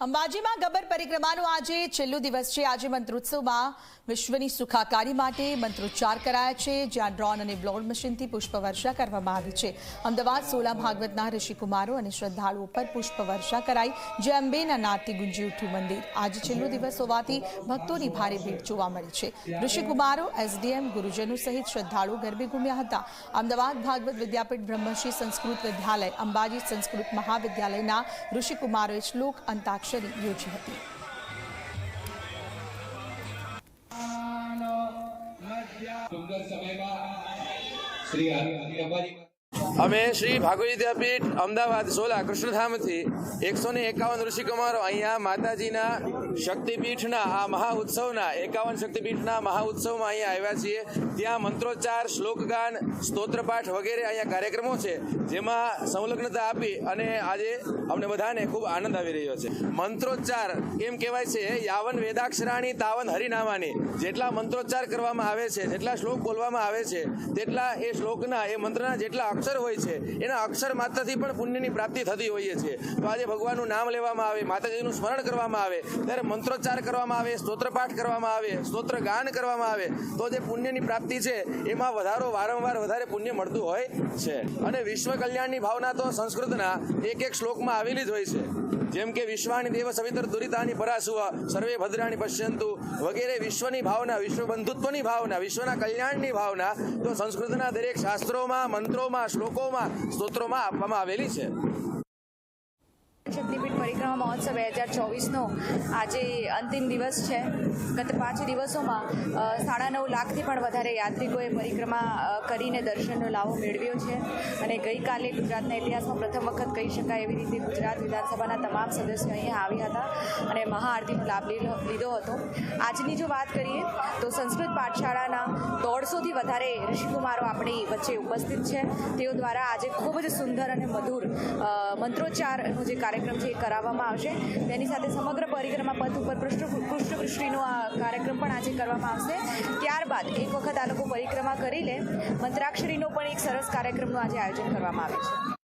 અંબાજીમાં ગબ્બર પરિક્રમાનો આજે છેલ્લો દિવસ છે. આજે મંત્રોત્સવમાં વિશ્વની સુખાકારી માટે મંત્રોચ્ચાર કરાયા છે. જ્યાં ડ્રોન અને બ્લોડ મશીનથી પુષ્પવર્ષા કરવામાં આવી છે. અમદાવાદ સોલા ભાગવતના ઋષિકુમારો અને શ્રદ્ધાળુઓ પર પુષ્પવર્ષા કરાઈ. જે અંબેના નાદથી ગુંજી ઉઠ્યું મંદિર. આજે છેલ્લો દિવસ હોવાથી ભક્તોની ભારે ભીડ જોવા મળી છે. ઋષિકુમારો, એસડીએમ, ગુરુજનો સહિત શ્રદ્ધાળુઓ ગરબે ઘૂમ્યા હતા. અમદાવાદ ભાગવત વિદ્યાપીઠ બ્રહ્મશ્રી સંસ્કૃત વિદ્યાલય, અંબાજી સંસ્કૃત મહાવિદ્યાલયના ઋષિકુમારોએ શ્લોક અંતાક્ષરી યોજી હતી. સુંદર સમયમાં શ્રી અંબાજી અમે શ્રી ભાગવત વિદ્યાપીઠ અમદાવાદ સોલા કૃષ્ણધામથી એકસો ને એકાવન ઋષિકુમારો અહીંયા માતાજીના શક્તિપીઠના, આ મહા ઉત્સવના, એકાવન શક્તિપીઠના મહા ઉત્સવમાં અહીંયા આવ્યા છીએ. ત્યાં મંત્રોચ્ચાર, શ્લોકગાન, સ્તોત્રપાઠ વગેરે અહીંયા કાર્યક્રમો છે, જેમાં સંલગ્નતા આપી અને આજે અમને બધાને ખૂબ આનંદ આવી રહ્યો છે. મંત્રોચ્ચાર, એમ કહેવાય છે, યાવન વેદાક્ષરાણી તાવન હરિનામાની. જેટલા મંત્રોચ્ચાર કરવામાં આવે છે, જેટલા શ્લોક બોલવામાં આવે છે, તેટલા એ શ્લોકના, એ મંત્રના જેટલા અક્ષર હોય છે. એના અક્ષર માત્રથી પણ પુણ્યની પ્રાપ્તિ થતી હોઈએ છે તો આજે ભગવાનનું નામ લેવામાં આવે, માતાજીનું સ્મરણ કરવામાં આવે, ત્યારે મંત્રોચ્ચાર કરવામાં આવે, સ્તોત્રપાઠ કરવામાં આવે સ્તોત્ર ગાન કરવામાં આવે, તો જે પુણ્યની પ્રાપ્તિ છે, એમાં વધારો વારંવાર વધારે પુણ્ય મળતું હોય છે. અને વિશ્વ કલ્યાણની ભાવના તો સંસ્કૃતના એક એક શ્લોકમાં આવેલી જ હોય છે. જેમ કે વિશ્વાની દેવ સવિતર દુરિતાની પરાસુવ સર્વે ભદ્રાણી પશ્યંતુ, વગેરે વિશ્વની ભાવના વિશ્વ બંધુત્વની ભાવના, વિશ્વના કલ્યાણની ભાવના, તો સંસ્કૃતના દરેક શાસ્ત્રોમાં, મંત્રોમાં શ્લોકોમાં સ્તોત્રોમાં આપવામાં આવેલી છે. શક્તિપીઠ પરિક્રમા મહોત્સવ બે હજાર ચોવીસનો આજે અંતિમ દિવસ છે. ગત પાંચ દિવસોમાં સાડા નવ લાખથી પણ વધારે યાત્રિકોએ પરિક્રમા કરીને દર્શનનો લાભ મેળવ્યો છે. અને ગઈકાલે ગુજરાતના ઇતિહાસમાં પ્રથમ વખત કહી શકાય એવી રીતે ગુજરાત વિધાનસભાના તમામ સદસ્યો અહીંયા આવ્યા હતા અને મહાઆરતીનો લાભ લીધો હતો. આજની જો વાત કરીએ તો સંસ્કૃત પાઠશાળાના દોઢસોથી વધારે ઋષિકુમારો આપણી વચ્ચે ઉપસ્થિત છે. તેઓ દ્વારા આજે ખૂબ જ સુંદર અને મધુર મંત્રોચ્ચારનો જે કાર્યક્રમ છે એ કરાવવામાં આવશે. તેની સાથે સમગ્ર પરિક્રમા પથ ઉપર પૃષ્ઠ પુષ્પવૃષ્ટિનો આ કાર્યક્રમ પણ આજે કરવામાં આવશે. ત્યારબાદ એક વખત આ લોકો પરિક્રમા કરી લે. મંત્રાક્ષરીનો પણ એક સરસ કાર્યક્રમનું આજે આયોજન કરવામાં આવે છે.